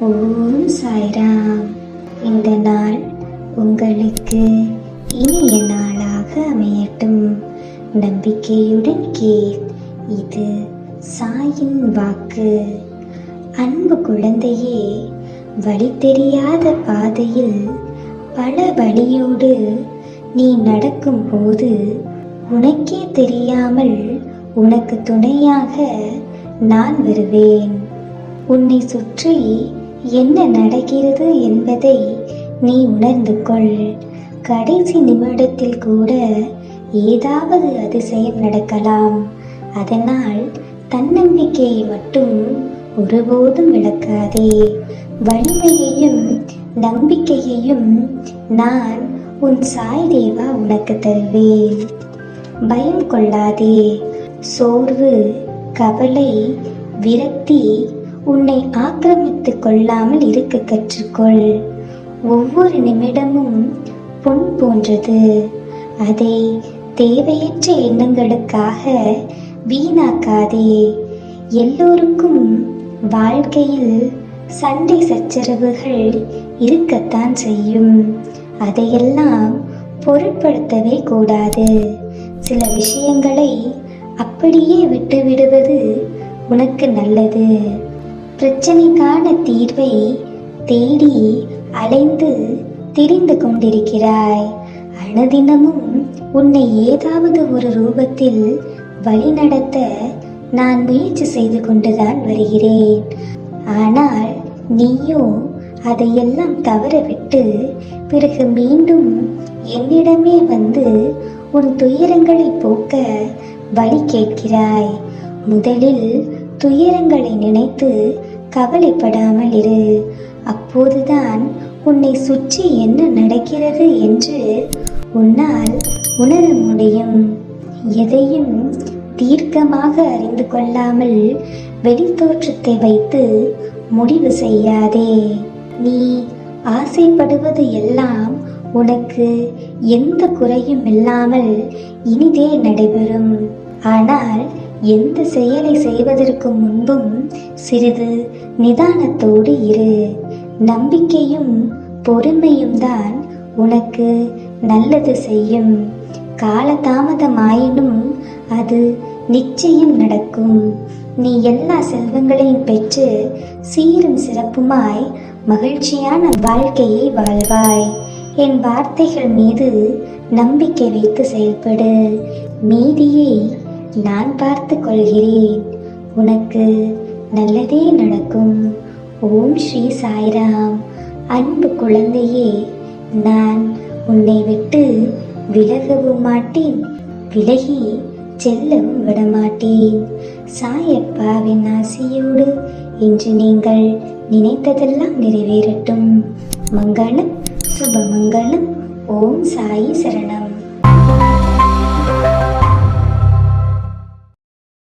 ஓம் சாய்ராம். இந்த நாள் உங்களுக்கு இனிய நாளாக அமையட்டும். நம்பிக்கையுடன் கேள். இது சாயின் வாக்கு. அன்பு குழந்தையே வழி தெரியாத பாதையில் பல வழியோடு நீ நடக்கும்போது உனக்கே தெரியாமல் உனக்கு துணையாக நான் வருவேன். உன்னை சுற்றி என்ன நடக்கிறது என்பதை நீ உணர்ந்து கொள். கடைசி நிமிடத்தில் கூட ஏதாவது அதிசயம் நடக்கலாம். அதனால் தன்னம்பிக்கையை மட்டும் ஒருபோதும் இழக்காதே. வலிமையையும் நம்பிக்கையையும் நான் உன் சாய் தேவா உனக்கு தருவேன். பயம் கொள்ளாதே. சோர்வு கவலை விரக்தி உன்னை ஆக்கிரமித்து கொள்ளாமல் இருக்க கற்றுக்கொள். ஒவ்வொரு நிமிடமும் பொன் போன்றது. அதை தேவையற்ற எண்ணங்களுக்காக வீணாக்காதே. எல்லோருக்கும் வாழ்க்கையில் சண்டை சச்சரவுகள் இருக்கத்தான் செய்யும். அதையெல்லாம் பொருட்படுத்தவே கூடாது. சில விஷயங்களை அப்படியே விட்டுவிடுவது உனக்கு நல்லது. பிரச்சனைக்கான தீர்வை தேடி அலைந்து திரிந்து கொண்டிருக்கிறாய். அனுதினமும் உன்னை ஏதாவது ஒரு ரூபத்தில் வழிநடத்த நான் முயற்சி செய்து கொண்டுதான் வருகிறேன். ஆனால் நீயோ அதையெல்லாம் தவறவிட்டு பிறகு மீண்டும் என்னிடமே வந்து உன் துயரங்களை போக்க வழி கேட்கிறாய். முதலில் துயரங்களை நினைத்து கவலைப்படாமல் இரு. அப்போதுதான் உன்னை சுற்றி என்ன நடக்கிறது என்று உன்னால் உணர முடியும். எதையும் தீர்க்கமாக அறிந்து கொள்ளாமல் வெளித்தோற்றத்தை வைத்து முடிவு செய்யாதே. நீ ஆசைப்படுவது எல்லாம் உனக்கு எந்த குறையும் இல்லாமல் இனிதே நடைபெறும். ஆனால் எந்த செயலை செய்வதற்கு முன்பும் சிறிது நிதானத்தோடு இரு. நம்பிக்கையும் பொறுமையும் தான் உனக்கு நல்லது செய்யும். காலதாமதமாயினும் அது நிச்சயம் நடக்கும். நீ எல்லா செல்வங்களையும் பெற்று சீரும் சிறப்புமாய் மகிழ்ச்சியான வாழ்க்கையை வாழ்வாய். என் வார்த்தைகள் மீது நம்பிக்கை வைத்து செயல்படு. மீதியை நான் பார்த்து கொள்கிறேன் உனக்கு நல்லதே நடக்கும். ஓம் ஸ்ரீ சாய்ராம். அன்பு குழந்தையே நான் உன்னை விட்டு விலகவும் மாட்டேன். விலகி செல்லவும் விடமாட்டேன். சாயப்பாவின் ஆசையோடு இன்று நீங்கள் நினைத்ததெல்லாம் நிறைவேறட்டும். மங்களம் சுபமங்களம். ஓம் சாயி சரணம்.